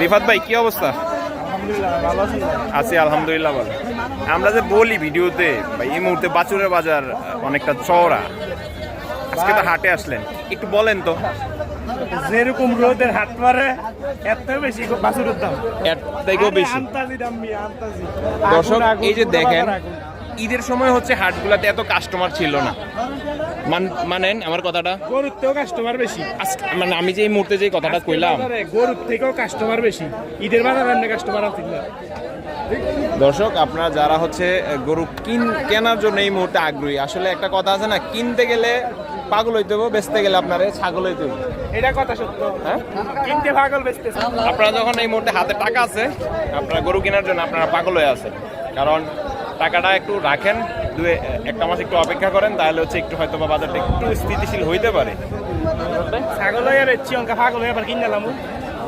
রিফাত ভাই কি অবস্থা? আছি আলহামদুলিল্লাহ ভালো। আমরা যে বলি ভিডিওতে ভাই এই মুহূর্তে বাচুরের বাজার অনেকটা চওড়া। আজকে তো হাটে আসলেন। একটু বলেন তো। যেরকম রোদের হাট মারে এত বেশি বাছুরের দাম। এর থেকেও বেশি। দর্শক এই যে দেখেন। ঈদের সময় হচ্ছে হাটগুলাতে এত কাস্টমার ছিল না। মান- মানেন আমার কথাটা? গরুর থেকেও কাস্টমার বেশি। মানে আমি যে এই মুহূর্তে যে কথাটা কইলাম। গরুর থেকেও কাস্টমার বেশি। ঈদের বাজারে এমনি কাস্টমার আছে না। দর্শক আপনারা যারা হচ্ছে গরু কিন কেনার জন্য এই মুহূর্তে আগ্রহী আসলে একটা কথা আছে না কিনতে গেলে পাগল হইতে হবে বেচতে গেলে আপনার ছাগল হইতে হবে এটা কথা সত্য। হ্যাঁ? কিনতে পাগল বেচতেছে আপনারা যখন এই মুহূর্তে হাতে টাকা আছে আপনারা গরু কেনার জন্য আপনারা পাগল হয়ে আছে কারণ টাকাটা একটু রাখেন দু একটা মাস একটু অপেক্ষা করেন তাহলে হচ্ছে একটু হয়তো বা বাজারটা একটু স্থিতিশীল হইতে পারে। ছাগল হয়ে হয়ে আবার কিনলাম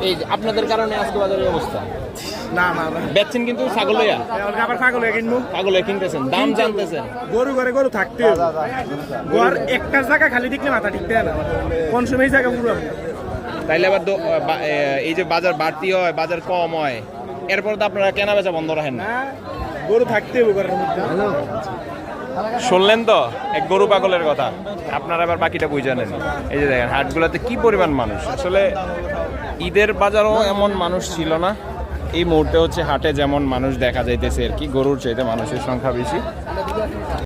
এই যে আপনাদের কারণে আজকে বাজারের অবস্থা? না না না। বেচছেন কিন্তু ছাগল লইয়া? আবার কিনবো। ছাগল লইয়া কিনতেছেন। দাম জানতেছেন? গরু ঘরে গরু থাকতে। ঘর একটা জায়গা খালি দেখলে মাথা ঠিক থাকে না। কোন সময় জায়গা পুরো। তাইলে আবার এই যে বাজার বাড়তি হয় বাজার কম হয় এরপর তো আপনারা কেনা বেচা বন্ধ রাখেন না। না গরু থাকতে হবে ঘরের মধ্যে। শুনলেন তো? এক গরু পাগলের কথা। আপনারা এবার বাকিটা বুঝে নেন। এই যে দেখেন, হাটগুলোতে কি পরিমাণ মানুষ? আসলে ঈদের বাজারও এমন মানুষ ছিল না। এই মুহূর্তে হচ্ছে হাটে যেমন মানুষ দেখা যাইতেছে আর কি, গরুর চাইতে মানুষের সংখ্যা বেশি।